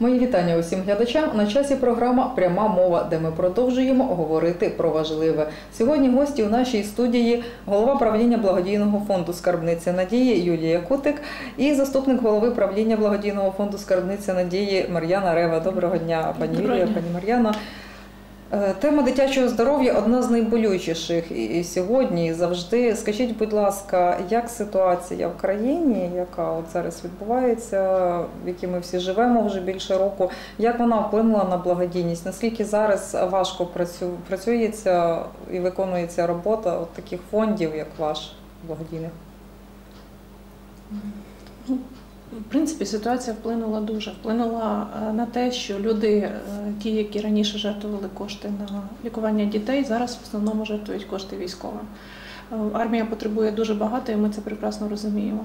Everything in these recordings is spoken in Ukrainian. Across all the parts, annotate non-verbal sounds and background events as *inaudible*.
Мої вітання усім глядачам. На часі програма Пряма мова, де ми продовжуємо говорити про важливе. Сьогодні гості у нашій студії голова правління благодійного фонду Скарбниця Надії Юлія Кутик і заступник голови правління благодійного фонду Скарбниця Надії Мар'яна Рева. Доброго дня, пані Доброго Юлія, дня. пані Мар'яна. Е, Тема дитячого здоров'я одна з найболючіших і сьогодні і завжди. Скажіть, будь ласка, як ситуація в країні, яка от зараз відбувається, в якій ми всі живемо вже більше року, як вона вплинула на благодійність? Наскільки зараз важко працюється і виконується робота от таких фондів, як ваш благодійних? В принципі, ситуація вплинула дуже. Вплинула е, на те, що люди, е, ті, які раніше жертвували кошти на лікування дітей, зараз в основному жертвують кошти військовим. Е, Армія потребує дуже багато, і ми це прекрасно розуміємо.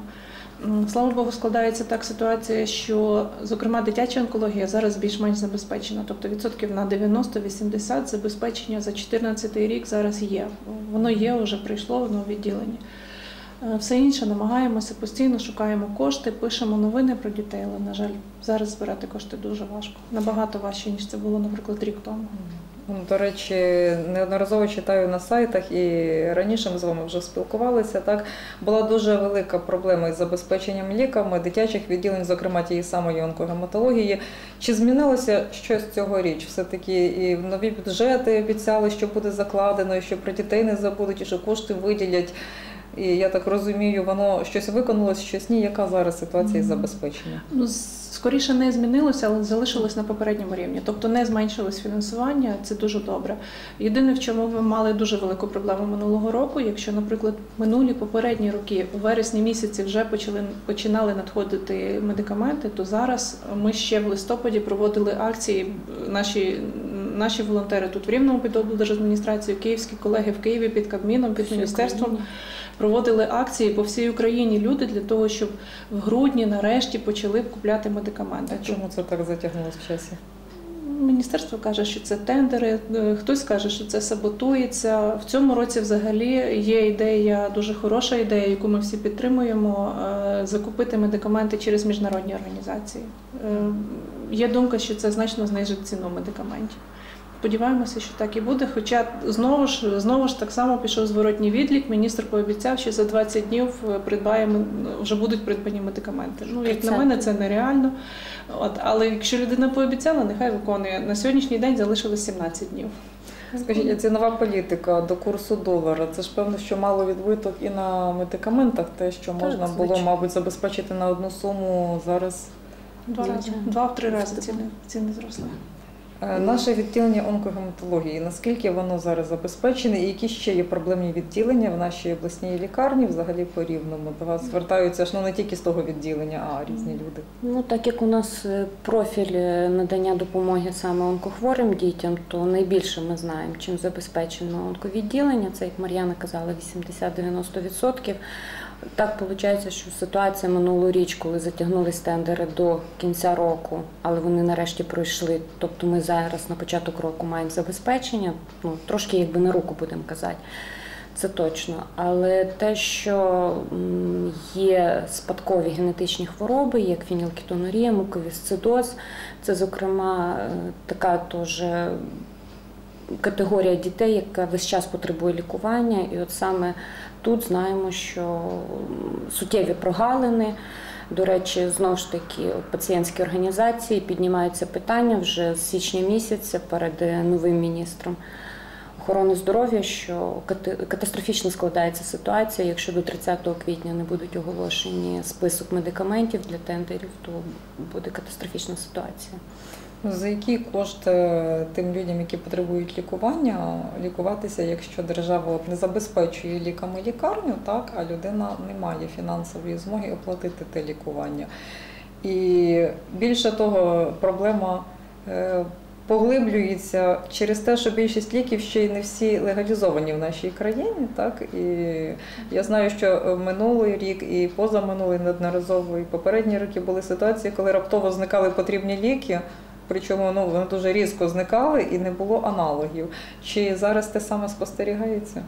Слава Богу, складається так ситуація, що, зокрема, дитяча онкологія зараз більш-менш забезпечена. Тобто відсотків на 90-80 забезпечення за 2014 рік зараз є. Воно є, вже прийшло, воно в відділенні. Е, Все інше намагаємося постійно шукаємо кошти, пишемо новини про дітей, але на жаль, зараз збирати кошти дуже важко. Набагато важче ніж це було, наприклад, рік тому. До речі, неодноразово читаю на сайтах і раніше ми з вами вже спілкувалися. Так була дуже велика проблема із забезпеченням ліками дитячих відділень, зокрема тієї самої онкогематології. Чи змінилося щось цьогоріч? Все таки і нові бюджети обіцяли, що буде закладено, і що про дітей не забудуть, і що кошти виділять. І я так розумію, воно щось виконалось, щось ні. Яка зараз ситуація із забезпеченням? Ну, скоріше не змінилося, але залишилось на попередньому рівні. Тобто не зменшилось фінансування, це дуже добре. Єдине, в чому ви мали дуже велику проблему минулого року, якщо, наприклад, минулі попередні роки у вересні місяці вже почали починали надходити медикаменти, то зараз ми ще в листопаді проводили акції. Наші наші волонтери тут в Рівному під облдержадміністрацією, київські колеги в Києві під Кабміном, під міністерством проводили акції по всій Україні люди для того, щоб в грудні нарешті почали купляти медикаменти. А чому це так затягнулося в часі? Міністерство каже, що це тендери, е, хтось каже, що це саботується. В цьому році взагалі є ідея, дуже хороша ідея, яку ми всі підтримуємо, е, закупити медикаменти через міжнародні організації. Е, Є думка, що це значно знижить ціну медикаментів. Сподіваємося, що так і буде. Хоча знову ж знову ж так само пішов зворотній відлік. Міністр пообіцяв, що за 20 днів е, придбаємо вже будуть придбані медикаменти. Ну як на мене, це нереально. От але якщо людина пообіцяла, нехай виконує. На сьогоднішній день залишилось 17 днів. Скажіть, а цінова політика до курсу долара. Це ж певно, що мало відбиток і на медикаментах, те, що Так, можна було, звичайно. мабуть, забезпечити на одну суму зараз. Два рази, два-три рази ціни, ціни зросли. Е, Наше відділення онкогематології, наскільки воно зараз забезпечене, і які ще є проблемні відділення в нашій обласній лікарні, взагалі по рівному? До вас звертаються ж ну не тільки з того відділення, а різні люди. Ну, так як у нас е, профіль е, надання допомоги саме онкохворим дітям, то найбільше ми знаємо, чим забезпечено онковідділення. Це, як Мар'яна казала, 80-90%. Так виходить, що ситуація минулоріч, коли затягнулись тендери до кінця року, але вони нарешті пройшли. Тобто ми зараз на початок року маємо забезпечення, ну трошки якби на руку будемо казати. Це точно. Але те, що є спадкові генетичні хвороби, як фінілкетонурія, муковісцидоз, це, зокрема, е, така теж категорія дітей, яка весь час потребує лікування. І от саме тут знаємо, що суттєві прогалини. До речі, знову ж таки, пацієнтські організації піднімаються питання вже з січня місяця перед е, новим міністром охорони здоров'я, що катастрофічно складається ситуація. Якщо до 30 квітня не будуть оголошені список медикаментів для тендерів, то буде катастрофічна ситуація. За які кошти тим людям, які потребують лікування, лікуватися, якщо держава не забезпечує ліками лікарню, так а людина не має фінансової змоги оплатити те лікування. І більше того, проблема е, поглиблюється через те, що більшість ліків ще й не всі легалізовані в нашій країні. Так і я знаю, що минулий рік і позаминулий неодноразово, і попередні роки були ситуації, коли раптово зникали потрібні ліки. Причому ну, вони дуже різко зникали і не було аналогів. Чи зараз те саме спостерігається?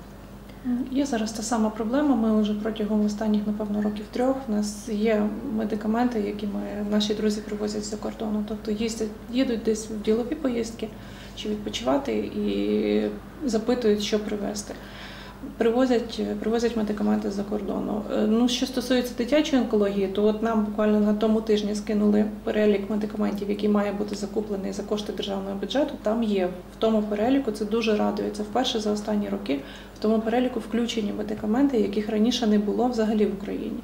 Є зараз та сама проблема. Ми вже протягом останніх, напевно, років трьох. У нас є медикаменти, які ми наші друзі привозять за кордону. Тобто їздять, їдуть десь в ділові поїздки чи відпочивати і запитують, що привезти. Привозять, привозять медикаменти з-за кордону. Е, Ну, що стосується дитячої онкології, то от нам буквально на тому тижні скинули перелік медикаментів, який має бути закуплений за кошти державного бюджету. Там є в тому переліку. Це дуже радує. Це вперше за останні роки в тому переліку включені медикаменти, яких раніше не було взагалі в Україні.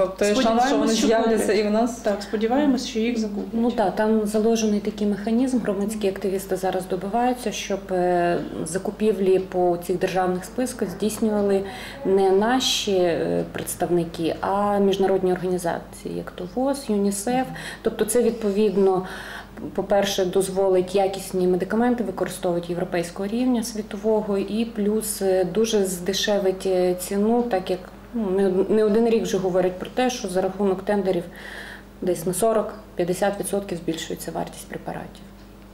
Тобто є шанс, що вони з'являться і в нас. Так, сподіваємось, що їх закуплять. Ну так, там заложений такий механізм. Громадські активісти зараз добиваються, щоб е, закупівлі по цих державних списках здійснювали не наші е, представники, а міжнародні організації, як то ВОЗ, ЮНІСЕФ. Тобто, це відповідно. По-перше, дозволить якісні медикаменти використовувати європейського рівня світового, і плюс е, дуже здешевить ціну, так як не один рік вже говорять про те, що за рахунок тендерів десь на 40-50% збільшується вартість препаратів,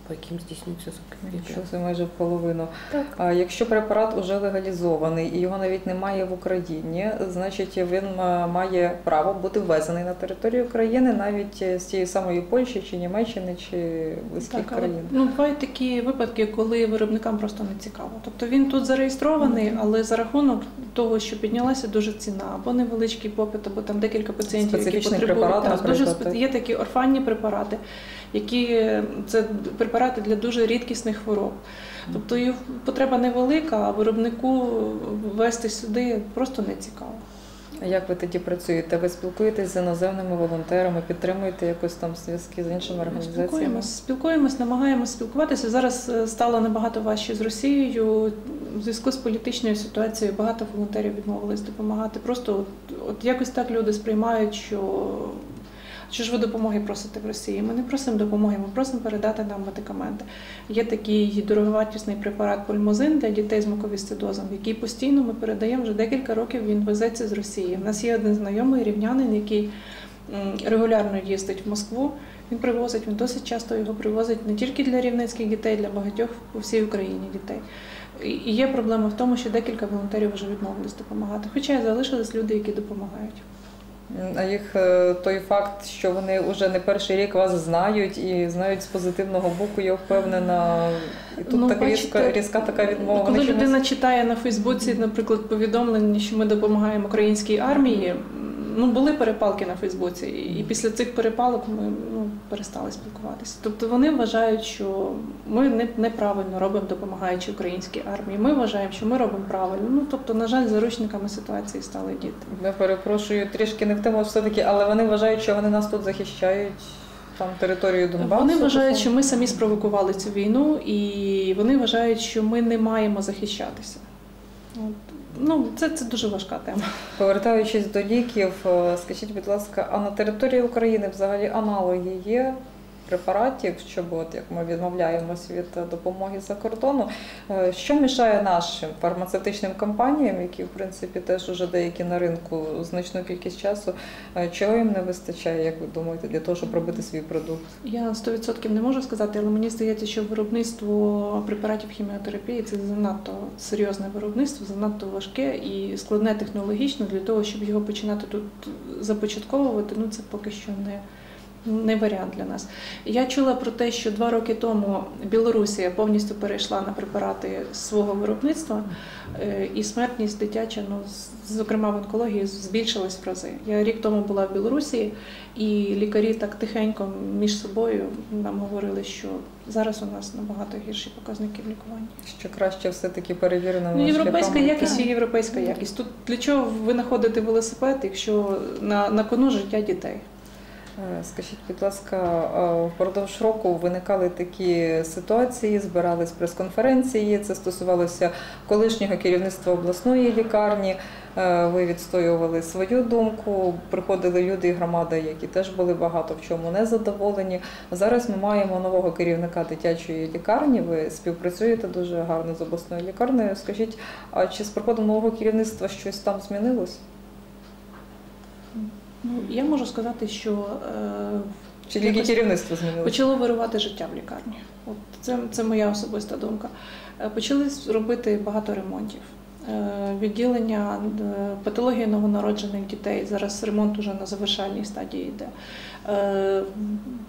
по яким здійснюється закупівля. Що це майже в половину. Так. А якщо препарат уже легалізований і його навіть немає в Україні, значить він е, має право бути ввезений на територію України навіть е, з тієї самої Польщі чи Німеччини чи близьких Так, але країн. ну бувають такі випадки, коли виробникам просто не цікаво. Тобто він тут зареєстрований, але за рахунок того, що піднялася дуже ціна, або невеличкий попит, або там декілька пацієнтів, які потребують препарат, так, дуже є такі орфанні препарати, які це препарати для дуже рідкісних хвороб. Тобто їх потреба невелика, а виробнику ввести сюди просто не цікаво. А як ви тоді працюєте? Ви спілкуєтесь з іноземними волонтерами, підтримуєте якось там зв'язки з іншими організаціями? Спілкуємось, спілкуємось, намагаємось спілкуватися. Зараз е, стало набагато важче з Росією. В зв'язку з політичною ситуацією багато волонтерів відмовились допомагати. Просто от, от якось так люди сприймають, що. Що ж ви допомоги просите в Росії? Ми не просимо допомоги, ми просимо передати нам медикаменти. Є такий дороговартісний препарат пульмозин для дітей з муковісцидозом, який постійно ми передаємо вже декілька років. Він везеться з Росії. У нас є один знайомий рівнянин, який регулярно їздить в Москву. Він привозить, він досить часто його привозить не тільки для рівненських дітей, для багатьох по всій Україні дітей. І є проблема в тому, що декілька волонтерів вже відмовились допомагати. Хоча залишились люди, які допомагають. А їх е, той факт, що вони вже не перший рік вас знають і знають з позитивного боку, я впевнена. І тут Ну, так різка, різка така відмова. Коли людина читає на Фейсбуці, наприклад, повідомлення, що ми допомагаємо українській армії, ну були перепалки на Фейсбуці, і після цих перепалок ми ну, перестали спілкуватися. Тобто вони вважають, що ми не, неправильно робимо, допомагаючи українській армії. Ми вважаємо, що ми робимо правильно. Ну тобто, на жаль, заручниками ситуації стали діти. Я перепрошую трішки не в тему все-таки, але вони вважають, що вони нас тут захищають, там територію Донбасу. Вони вважають, що ми самі спровокували цю війну, і вони вважають, що ми не маємо захищатися. Ну, це, це дуже важка тема. Повертаючись до ліків, е, скажіть, будь ласка, а на території України взагалі аналоги є препаратів, щоб от як ми відмовляємось від допомоги за кордону? Е, Що мішає нашим фармацевтичним компаніям, які в принципі теж уже деякі на ринку значну кількість часу, е, чого їм не вистачає, як ви думаєте, для того, щоб робити свій продукт? Я 100% не можу сказати, але мені здається, що виробництво препаратів хіміотерапії це занадто серйозне виробництво, занадто важке і складне технологічно для того, щоб його починати тут започатковувати. Ну це поки що не. Не варіант для нас. Я чула про те, що два роки тому Білорусія повністю перейшла на препарати свого виробництва, е, і смертність дитяча, ну зокрема в онкології, збільшилась в рази. Я рік тому була в Білорусі, і лікарі так тихенько між собою нам говорили, що зараз у нас набагато гірші показники в лікуванні. Що краще все-таки перевірено Ну, європейська якість є європейська якість. Тут для чого ви знаходите велосипед, якщо на, на кону життя дітей? Е, Скажіть, будь ласка, е, впродовж року виникали такі ситуації, збирались прес-конференції. Це стосувалося колишнього керівництва обласної лікарні. Е, Ви відстоювали свою думку. Приходили люди і громада, які теж були багато в чому не задоволені. Зараз ми маємо нового керівника дитячої лікарні. Ви співпрацюєте дуже гарно з обласною лікарнею. Скажіть, а чи з приходом нового керівництва щось там змінилось? Я можу сказати, що е, Чи тільки керівництво змінилося? Почало вирувати життя в лікарні. От це, це моя особиста думка. Е, Почали робити багато ремонтів. Е, Відділення патології новонароджених дітей. Зараз ремонт уже на завершальній стадії йде. Е,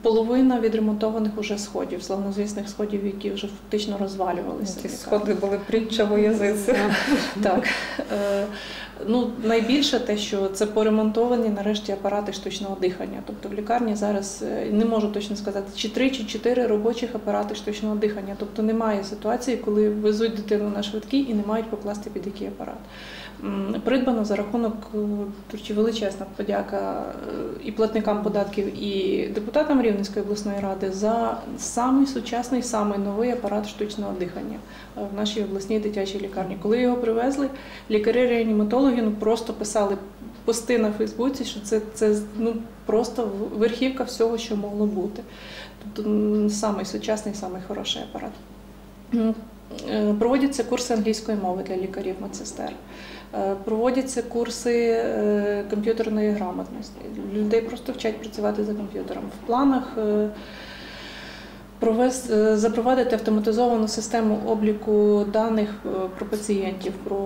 Половина відремонтованих уже сходів, славнозвісних сходів, які вже фактично розвалювалися. Ці сходи були притча во язиці. *laughs* Так. Е, Ну, найбільше те, що це поремонтовані нарешті апарати штучного дихання. Тобто в лікарні зараз е, не можу точно сказати, чи три, чи чотири робочих апарати штучного дихання. Тобто немає ситуації, коли везуть дитину на швидкій і не мають покласти під який апарат. Придбано за рахунок е, величезна подяка е, і платникам податків, і депутатам Рівненської обласної ради за самий сучасний, самий новий апарат штучного дихання е, в нашій обласній дитячій лікарні. Коли його привезли, лікарі-реаніматологи ну, просто писали пости на Фейсбуці, що це, це ну, просто верхівка всього, що могло бути. Тобто самий сучасний, самий хороший апарат. Проводяться курси англійської мови для лікарів медсестер. Е, Проводяться курси е, комп'ютерної грамотності. Людей просто вчать працювати за комп'ютером. В планах е, провес- е, запровадити автоматизовану систему обліку даних е, про пацієнтів, про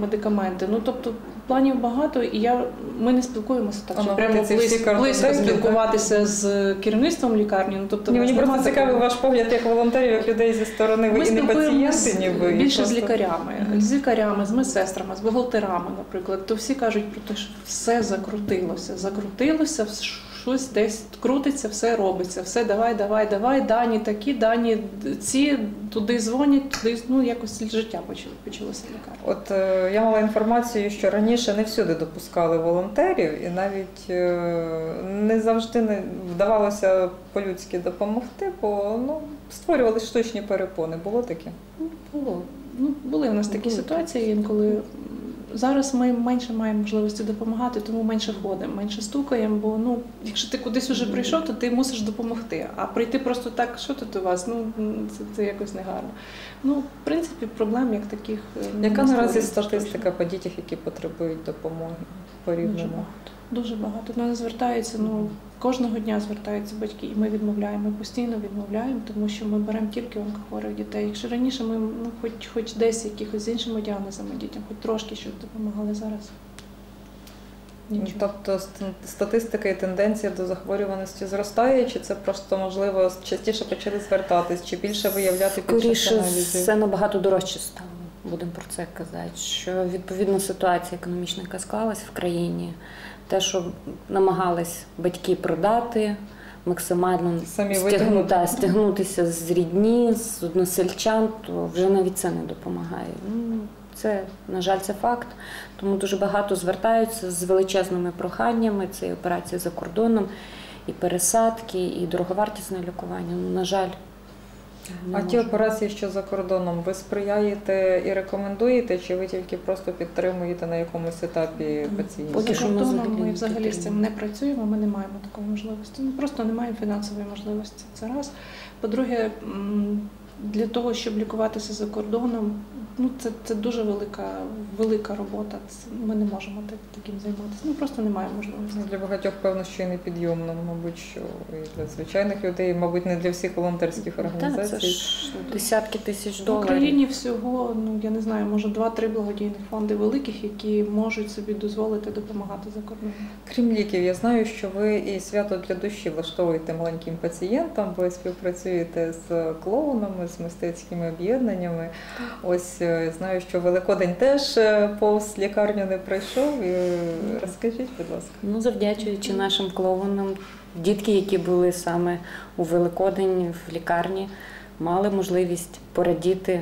медикаменти. Ну тобто планів багато, і я ми не спілкуємося так, що прямо близько, близько спілкуватися з керівництвом лікарні. Ну тобто Ні, мені просто цікавий ваш погляд як волонтерів, як людей зі сторони. Ви і не пацієнти, ніби. більше з просто- лікарями, Мгм. з лікарями, з медсестрами, з бухгалтерами, наприклад. То всі кажуть про те, що все закрутилося, закрутилося, щось десь крутиться, все робиться, все давай, давай, давай. Дані такі, дані ці туди дзвонять, туди ну якось життя почало почалося лікарні. От е, я мала інформацію, що раніше не всюди допускали волонтерів, і навіть е, не завжди не вдавалося по-людськи допомогти, бо ну, створювали штучні перепони. Було таке? Було. Ну, були в нас такі Були. ситуації інколи. Зараз ми менше маємо можливості допомагати, тому менше ходимо, менше стукаємо. Бо ну, якщо ти кудись уже прийшов, то ти мусиш допомогти. А прийти просто так, що тут у вас? Ну це, це якось негарно. Ну, в принципі, проблем як таких. е, Яка наразі статистика по дітях, які потребують допомоги по Дуже багато. До нас звертаються, ну кожного дня звертаються батьки, і ми відмовляємо. Ми постійно відмовляємо, тому що ми беремо тільки онкохворих дітей. Якщо раніше ми ну хоч хоч десь якихось з іншими діагнозами дітям, хоч трошки щось допомагали зараз. Нічого. Тобто статистика і тенденція до захворюваності зростає, чи це просто можливо частіше почали звертатись, чи більше виявляти під час Скоріше аналізів? все набагато дорожче стало. Будемо про це казати. Що відповідно ситуація економічна, яка склалась в країні, те, що намагались батьки продати, максимально Самі витягнути. стягнутися з рідні, з односельчан, то вже навіть це не допомагає. Ну, це, на жаль, це факт. Тому дуже багато звертаються з величезними проханнями. Це і операції за кордоном, і пересадки, і дороговартісне лікування. Ну, на жаль. Не А ті операції, що за кордоном, ви сприяєте і рекомендуєте, чи ви тільки просто підтримуєте на якомусь етапі пацієнтів? Поки що ми взагалі ми взагалі з цим не працюємо, ми не маємо такої можливості. Ми просто не маємо фінансової можливості. Це раз. По-друге, для того, щоб лікуватися за кордоном, ну це, це дуже велика, велика робота. Це, ми не можемо так, таким займатися. Ну просто немає можливості. Ну, Для багатьох, певно, що і непідйомно, мабуть, що і для звичайних людей, мабуть, не для всіх волонтерських Так, організацій. це ж десятки тисяч В доларів. Україні всього, ну я не знаю, може два-три благодійних фонди великих, які можуть собі дозволити допомагати за кордоном. Крім ліків, я знаю, що ви і свято для душі влаштовуєте маленьким пацієнтам, ви співпрацюєте з клоунами, з мистецькими об'єднаннями. Ось е, знаю, що Великодень теж е, повз лікарню не пройшов. Е, Розкажіть, будь ласка. Ну, завдячуючи нашим клоунам, дітки, які були саме у Великодень в лікарні, мали можливість порадіти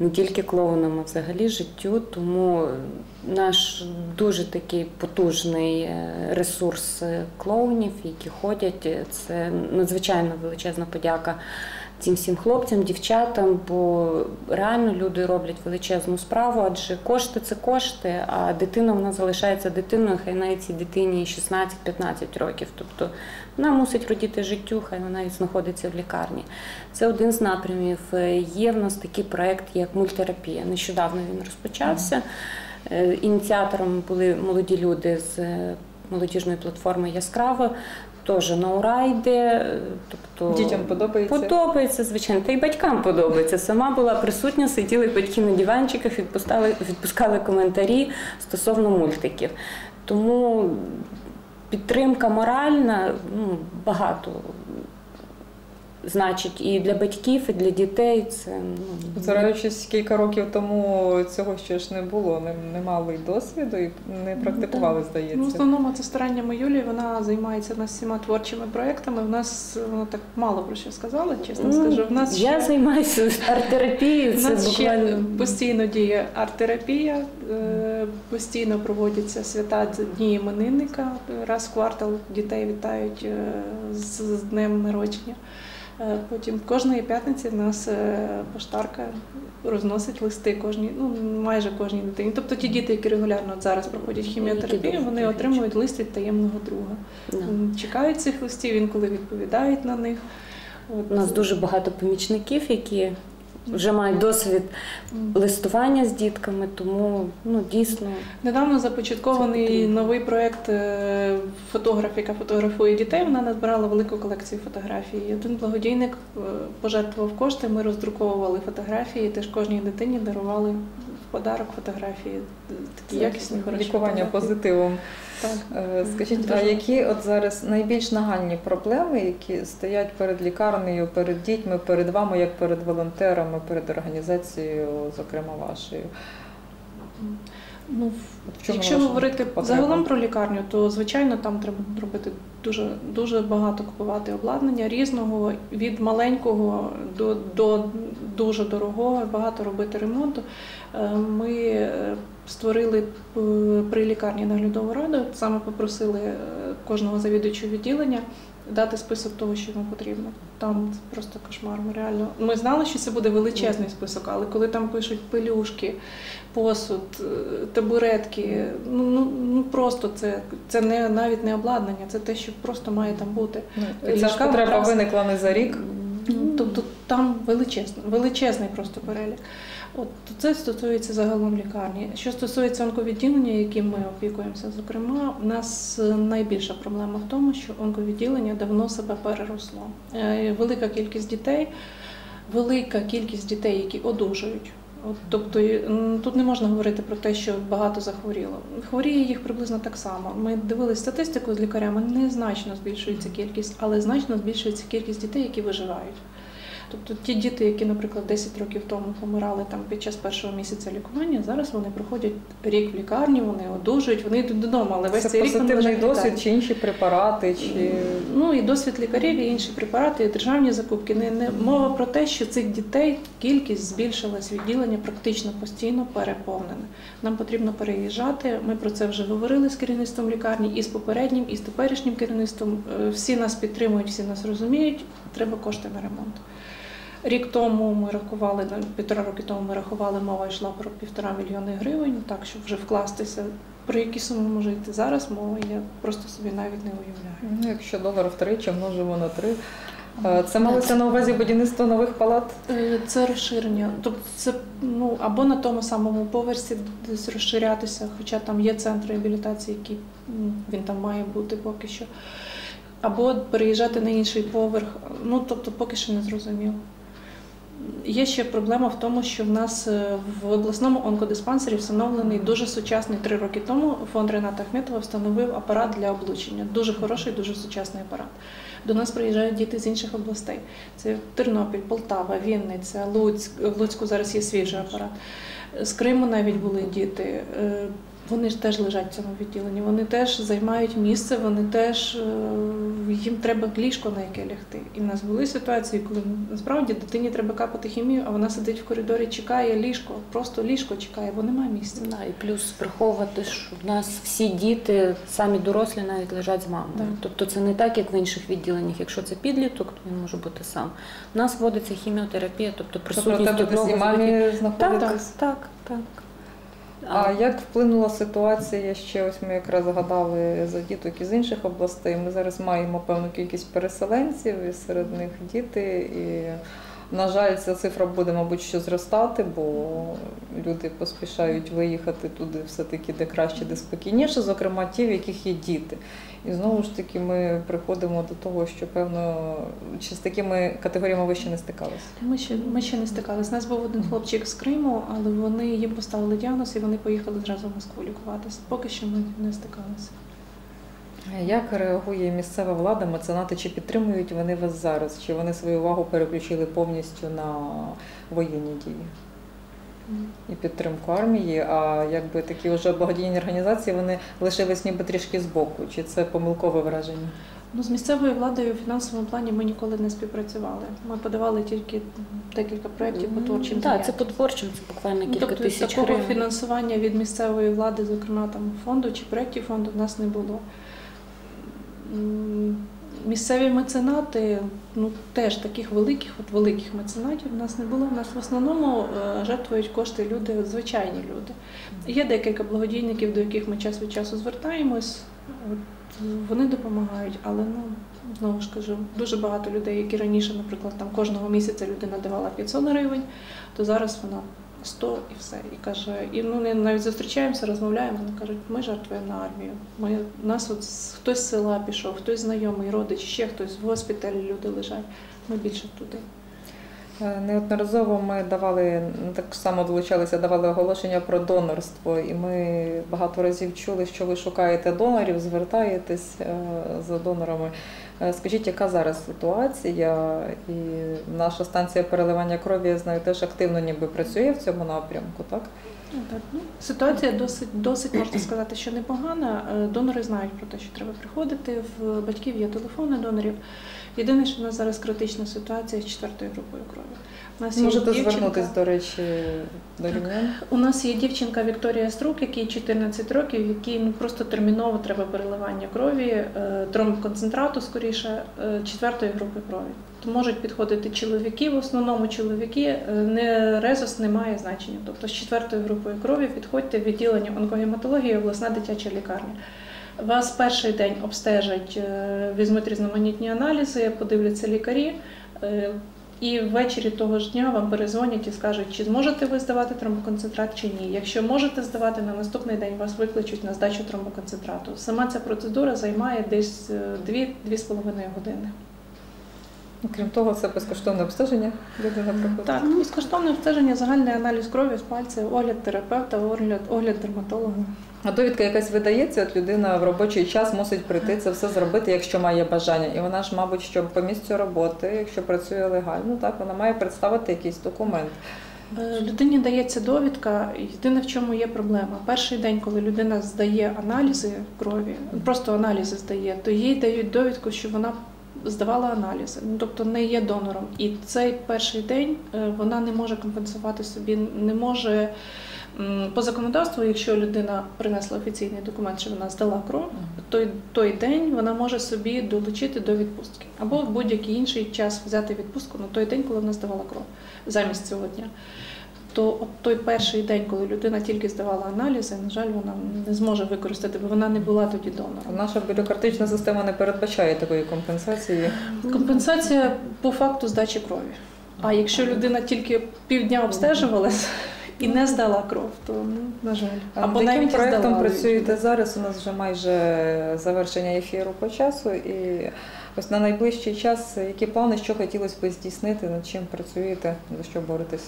не тільки клоунам, а взагалі життю. Тому наш дуже такий потужний ресурс клоунів, які ходять, це надзвичайно величезна подяка. Цим всім хлопцям, дівчатам, бо реально люди роблять величезну справу, адже кошти це кошти, а дитина вона залишається дитиною, хай навіть цій дитині 16-15 років. Тобто вона мусить родити життю, хай вона навіть знаходиться в лікарні. Це один з напрямів. Е, Є в нас такий проект, як мультерапія. Нещодавно він розпочався. Е, Ініціатором були молоді люди з е, молодіжної платформи Яскраво. Теж на ура йде. Тобто Дітям подобається? Подобається, звичайно. Та й батькам подобається. Сама була присутня, сиділи батьки на диванчиках, відпускали, відпускали коментарі стосовно мультиків. Тому підтримка моральна ну, багато значить і для батьків, і для дітей. Це ну, Зираючись кілька років тому цього ще ж не було, не, не мали й досвіду і не практикували, здається. Ну, в основному це стараннями Юлії. Вона займається нас всіма творчими проектами. В нас вона так мало про що сказала, чесно Ну, скажу. В нас я ще- займаюся *laughs* арт-терапією. Це нас ще постійно діє арт-терапія, е, постійно проводяться свята дні іменинника. Раз в квартал дітей вітають е, з з днем народження. Е, Потім кожної п'ятниці в нас е, поштарка розносить листи кожній, ну майже кожній дитині. Тобто ті діти, які регулярно от зараз проходять хіміотерапію, вони отримують лист від таємного друга. Чекають цих листів, інколи відповідають на них. От. у нас дуже багато помічників, які вже мають досвід листування з дітками, тому ну дійсно Недавно започаткований новий проект е, фотограф, яка фотографує дітей. Вона назбирала велику колекцію фотографій. Один благодійник е, пожертвував кошти. Ми роздруковували фотографії. Теж кожній дитині дарували подарок фотографії. Такі якісні хороші лікування фотографії. позитивом. Так. Е, Скажіть, Дуже. а які от зараз найбільш нагальні проблеми, які стоять перед лікарнею, перед дітьми, перед вами, як перед волонтерами, перед організацією, зокрема вашою? Ну, в Якщо говорити потреба? загалом про лікарню, то звичайно там треба робити дуже дуже багато купувати обладнання різного від маленького до, до дуже дорогого, багато робити ремонту. Е, Ми е, створили е, при лікарні наглядову раду, саме попросили кожного завідувачого відділення дати список того, що йому потрібно. Там просто кошмар. Ми реально ми знали, що це буде величезний список, але коли там пишуть пелюшки, посуд, е, табуретки, ну, ну, ну просто це, це не навіть не обладнання, це те, що просто має там бути. Ну, ця ж Ліжка, потреба виникла не за рік. Ну, Тобто там величезний, величезний просто перелік. От це стосується загалом лікарні. Що стосується онковідділення, яким ми опікуємося, зокрема, у нас е, найбільша проблема в тому, що онковідділення давно себе переросло. Е, Велика кількість дітей, велика кількість дітей, які одужують. От, тобто тут не можна говорити про те, що багато захворіло. Хворіє їх приблизно так само. Ми дивилися статистику з лікарями, незначно збільшується кількість, але значно збільшується кількість дітей, які виживають. Тобто ті діти, які, наприклад, 10 років тому помирали там під час першого місяця лікування, зараз вони проходять рік в лікарні, вони одужують, вони йдуть додому, але весь Це цей рік вони позитивний досвід чи інші препарати, чи Ну і досвід лікарів, і інші препарати, і державні закупки. Не, не мова про те, що цих дітей кількість збільшилась, відділення практично постійно переповнене. Нам потрібно переїжджати. Ми про це вже говорили з керівництвом лікарні, і з попереднім, і з теперішнім керівництвом. Е, Всі нас підтримують, всі нас розуміють. Треба кошти на ремонт. Рік тому ми рахували на півтора роки тому ми рахували, мова йшла про півтора мільйони гривень, так щоб вже вкластися. Про які суми може йти зараз мова, я просто собі навіть не уявляю. ну, якщо долар втричі множимо на три. Це малося на увазі будівництво нових палат? Е, Це розширення. Тобто це ну або на тому самому поверсі десь розширятися, хоча там є центр реабілітації, який він там має бути поки що. Або переїжджати на інший поверх. Ну тобто поки що не зрозуміло. Є ще проблема в тому, що в нас е, в обласному онкодиспансері встановлений дуже сучасний три роки тому. Фонд Рената Ахметова встановив апарат для облучення. Дуже хороший, дуже сучасний апарат. До нас приїжджають діти з інших областей. Це Тернопіль, Полтава, Вінниця, Луцьк. В Луцьку зараз є свіжий апарат. З Криму навіть були діти. Вони ж теж лежать в цьому відділенні. Вони теж займають місце, вони теж е, їм треба ліжко на яке лягти. І в нас були ситуації, коли насправді дитині треба капати хімію, а вона сидить в коридорі, чекає ліжко, просто ліжко чекає, бо немає місця. Да, і плюс враховувати, що в нас всі діти, самі дорослі, навіть лежать з мамою. Да. Тобто це не так, як в інших відділеннях. Якщо це підліток, то він може бути сам. У нас вводиться хіміотерапія, тобто Тобто присутність десь одного мамі Так, так, так. А як вплинула ситуація? Ще ось ми якраз згадали за діток із інших областей. Ми зараз маємо певну кількість переселенців, і серед них діти. І На жаль, ця цифра буде, мабуть, що зростати, бо люди поспішають виїхати туди, все-таки де краще, де спокійніше, зокрема ті, в яких є діти. І знову ж таки ми приходимо до того, що певно, чи з такими категоріями ви ще не стикалися? Ми ще ми ще не стикалися. Нас був один хлопчик з Криму, але вони їм поставили діагноз і вони поїхали зразу в Москву лікуватися. Поки що ми не стикалися. Як реагує місцева влада, меценати, чи підтримують вони вас зараз? Чи вони свою увагу переключили повністю на воєнні дії і підтримку армії? А якби такі вже благодійні організації вони лишились ніби трішки збоку? Чи це помилкове враження? Ну, з місцевою владою у фінансовому плані ми ніколи не співпрацювали. Ми подавали тільки декілька проєктів по творчим Так, це по творчим, це буквально Ну, кілька тобто тисяч такого гривень. фінансування від місцевої влади, зокрема там фонду чи проєктів фонду, в нас не було. Місцеві меценати, ну теж таких великих, от великих меценатів в нас не було. У нас в основному е, жертвують кошти люди, звичайні люди. Є декілька благодійників, до яких ми час від часу звертаємось. Вони допомагають, але ну знову ж кажу, дуже багато людей, які раніше, наприклад, там кожного місяця людина давала 500 гривень, то зараз вона 100 і все. І каже, і ну ми навіть зустрічаємося, розмовляємо. Вони кажуть, ми жертвуємо на армію. Ми нас от хтось з села пішов, хтось знайомий, родич, ще хтось в госпіталі люди лежать. Ми більше туди. Е, Неодноразово ми давали так само долучалися, давали оголошення про донорство, і ми багато разів чули, що ви шукаєте донорів, звертаєтесь е, за донорами. Е, Скажіть, яка зараз ситуація? І наша станція переливання крові, я знаю, теж активно ніби працює в цьому напрямку, так? Ну, так, ну, ситуація досить, досить можна сказати, що непогана. Е, Донори знають про те, що треба приходити. В батьків є телефони донорів. Єдине, що в нас зараз критична ситуація з четвертою групою крові. У нас Можете дівчинка- звернутись, до речі, до рівнян. У нас є дівчинка Вікторія Струк, якій 14 років, якій ну просто терміново треба переливання крові, е, тромбоконцентрату, скоріше, е, четвертої групи крові. То можуть підходити чоловіки, в основному чоловіки, е, не резус не має значення. Тобто з четвертою групою крові підходьте в відділення онкогематології, обласна дитяча лікарня. Вас перший день обстежать, е, візьмуть різноманітні аналізи, подивляться лікарі. е, І ввечері того ж дня вам перезвонять і скажуть, чи зможете ви здавати тромбоконцентрат чи ні. Якщо можете здавати, на наступний день вас викличуть на здачу тромбоконцентрату. Сама ця процедура займає десь е, 2-2,5 години. Ну, Крім того, це безкоштовне обстеження. Людина приходить. Так, безкоштовне обстеження, загальний аналіз крові з пальця, огляд терапевта, огляд, огляд дерматолога. А довідка якась видається, от людина в робочий час мусить прийти це все зробити, якщо має бажання. І вона ж, мабуть, що по місцю роботи, якщо працює легально, так вона має представити якийсь документ. Е, Людині дається довідка. Єдине, в чому є проблема. Перший день, коли людина здає аналізи крові, просто аналізи здає, то їй дають довідку, що вона здавала аналізи, ну тобто не є донором. І цей перший день е, вона не може компенсувати собі, не може. По законодавству, якщо людина принесла офіційний документ, що вона здала кров, той, той день вона може собі долучити до відпустки або в будь-який інший час взяти відпустку на той день, коли вона здавала кров замість цього дня. То от той перший день, коли людина тільки здавала аналізи, на жаль, вона не зможе використати, бо вона не була тоді донором. Наша бюрократична система не передбачає такої компенсації. Компенсація по факту здачі крові. А якщо людина тільки півдня обстежувалась і не здала кров, то ну, на жаль, А або над навіть яким проєктом здала. працюєте зараз? У нас вже майже завершення ефіру по часу. І ось на найближчий час, які плани, що хотілося б здійснити, над чим працюєте, за що боретесь?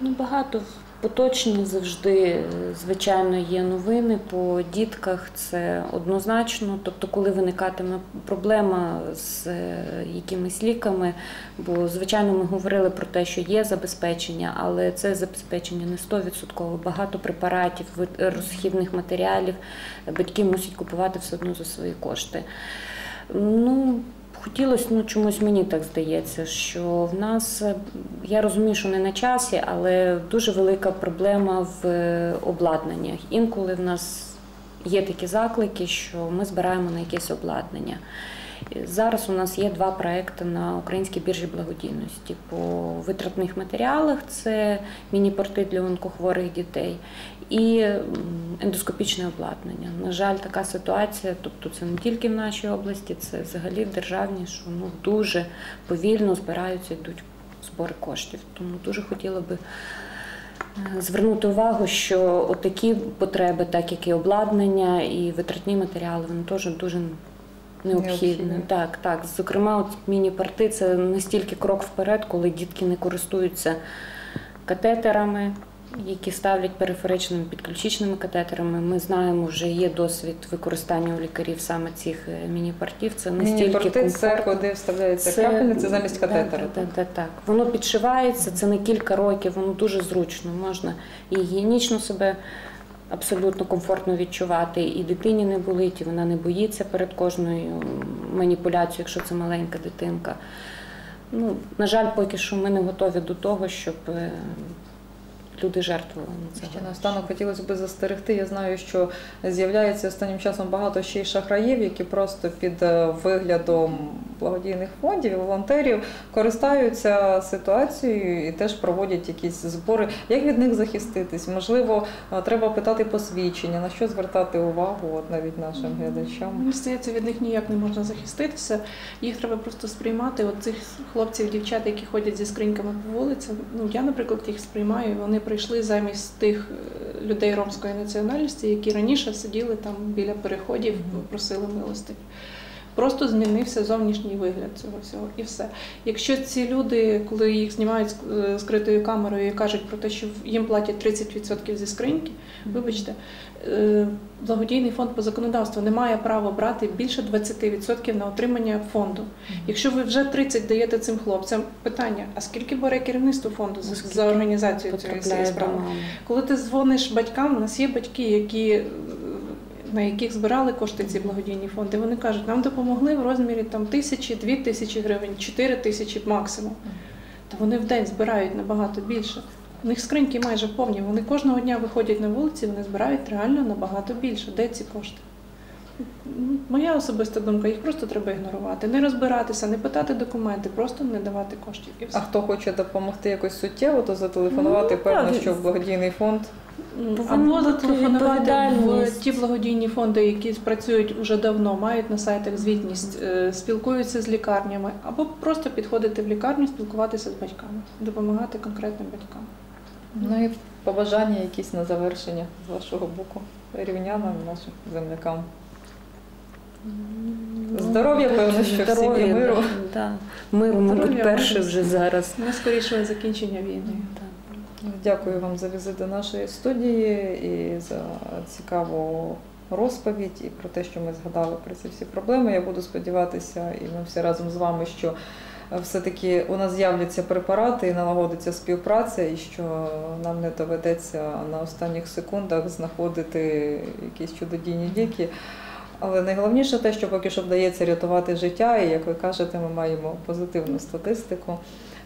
Ну, багато поточні завжди, е, звичайно, є новини по дітках. Це однозначно. Тобто, коли виникатиме проблема з е, якимись ліками, бо звичайно ми говорили про те, що є забезпечення, але це забезпечення не 100%. Багато препаратів, розхідних матеріалів батьки мусять купувати все одно за свої кошти. Ну, Хотілося, ну чомусь мені так здається, що в нас е, я розумію, що не на часі, але дуже велика проблема в е, обладнаннях. Інколи в нас є такі заклики, що ми збираємо на якесь обладнання. Зараз у нас є два проекти на українській біржі благодійності по витратних матеріалах. Це міні-порти для онкохворих дітей і ендоскопічне обладнання. На жаль, така ситуація, тобто це не тільки в нашій області, це взагалі в державній, що ну дуже повільно збираються, йдуть збори коштів. Тому дуже хотіла би е, звернути увагу, що отакі потреби, так як і обладнання, і витратні матеріали, вони теж дуже необхідні. Необхідні. Так, так. Зокрема, от міні-парти це настільки крок вперед, коли дітки не користуються катетерами, які ставлять периферичними підключичними катетерами. Ми знаємо, вже є досвід використання у лікарів саме цих е, міні-партів. Це Міні-порти це комфортно. куди вставляється крапельниця замість катетера. Так, так, так, так. Воно підшивається, це на кілька років, воно дуже зручно. Можна і гігієнічно себе абсолютно комфортно відчувати, і дитині не болить, і вона не боїться перед кожною маніпуляцією, якщо це маленька дитинка. Ну, на жаль, поки що ми не готові до того, щоб е, люди жертвували на це. Наостанок хотілося б застерегти. Я знаю, що з'являється останнім часом багато ще й шахраїв, які просто під е, виглядом благодійних фондів і волонтерів користаються ситуацією і теж проводять якісь збори. Як від них захиститись? Можливо, е, треба питати посвідчення, на що звертати увагу, от навіть нашим глядачам. Мені здається, від них ніяк не можна захиститися. Їх треба просто сприймати. От цих хлопців, дівчат, які ходять зі скриньками по вулицям. Ну я, наприклад, їх сприймаю. Вони прийшли замість тих е, людей ромської національності, які раніше сиділи там біля переходів, просили милостиві. Просто змінився зовнішній вигляд цього всього, і все. Якщо ці люди, коли їх знімають з е, скритою камерою і кажуть про те, що їм платять 30% зі скриньки, Вибачте, е, благодійний фонд по законодавству не має права брати більше 20% на отримання фонду. Якщо ви вже 30 даєте цим хлопцям, питання: а скільки бере керівництво фонду за, за організацію цієї справи? Коли ти дзвониш батькам, у нас є батьки, які е, на яких збирали кошти ці благодійні фонди, вони кажуть, нам допомогли в розмірі там тисячі, дві тисячі гривень, чотири тисячі максимум. Та вони в день збирають набагато більше. У них скриньки майже повні. Вони кожного дня виходять на вулиці, вони збирають реально набагато більше. Де ці кошти? Моя особиста думка, їх просто треба ігнорувати, не розбиратися, не питати документи, просто не давати коштів. І все. А хто хоче допомогти якось суттєво, то зателефонувати, Ну, певно, так. що в благодійний фонд. Або зателефонувати в ті благодійні фонди, які працюють уже давно, мають на сайтах звітність, е, спілкуються з лікарнями, або просто підходити в лікарню, спілкуватися з батьками, допомагати конкретним батькам. Ну і побажання якісь на завершення з вашого боку рівнянам, нашим землякам. Здоров'я, певно, що всім і миру. Да. Миру, мабуть, перше вже зараз. Найскорішого закінчення війни. Дякую вам за візит до нашої студії і за цікаву розповідь і про те, що ми згадали про ці всі проблеми. Я буду сподіватися, і ми всі разом з вами, що все-таки у нас з'являться препарати і налагодиться співпраця, і що нам не доведеться на останніх секундах знаходити якісь чудодійні ліки. Але найголовніше те, що поки що вдається рятувати життя, і як ви кажете, ми маємо позитивну статистику.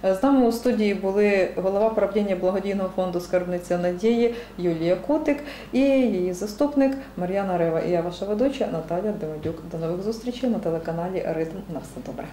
З нами у студії були голова правління благодійного фонду Скарбниця Надії Юлія Кутик і її заступник Мар'яна Рева. І я ваша ведуча Наталя Демодюк. До нових зустрічей на телеканалі Ритм. На все добре.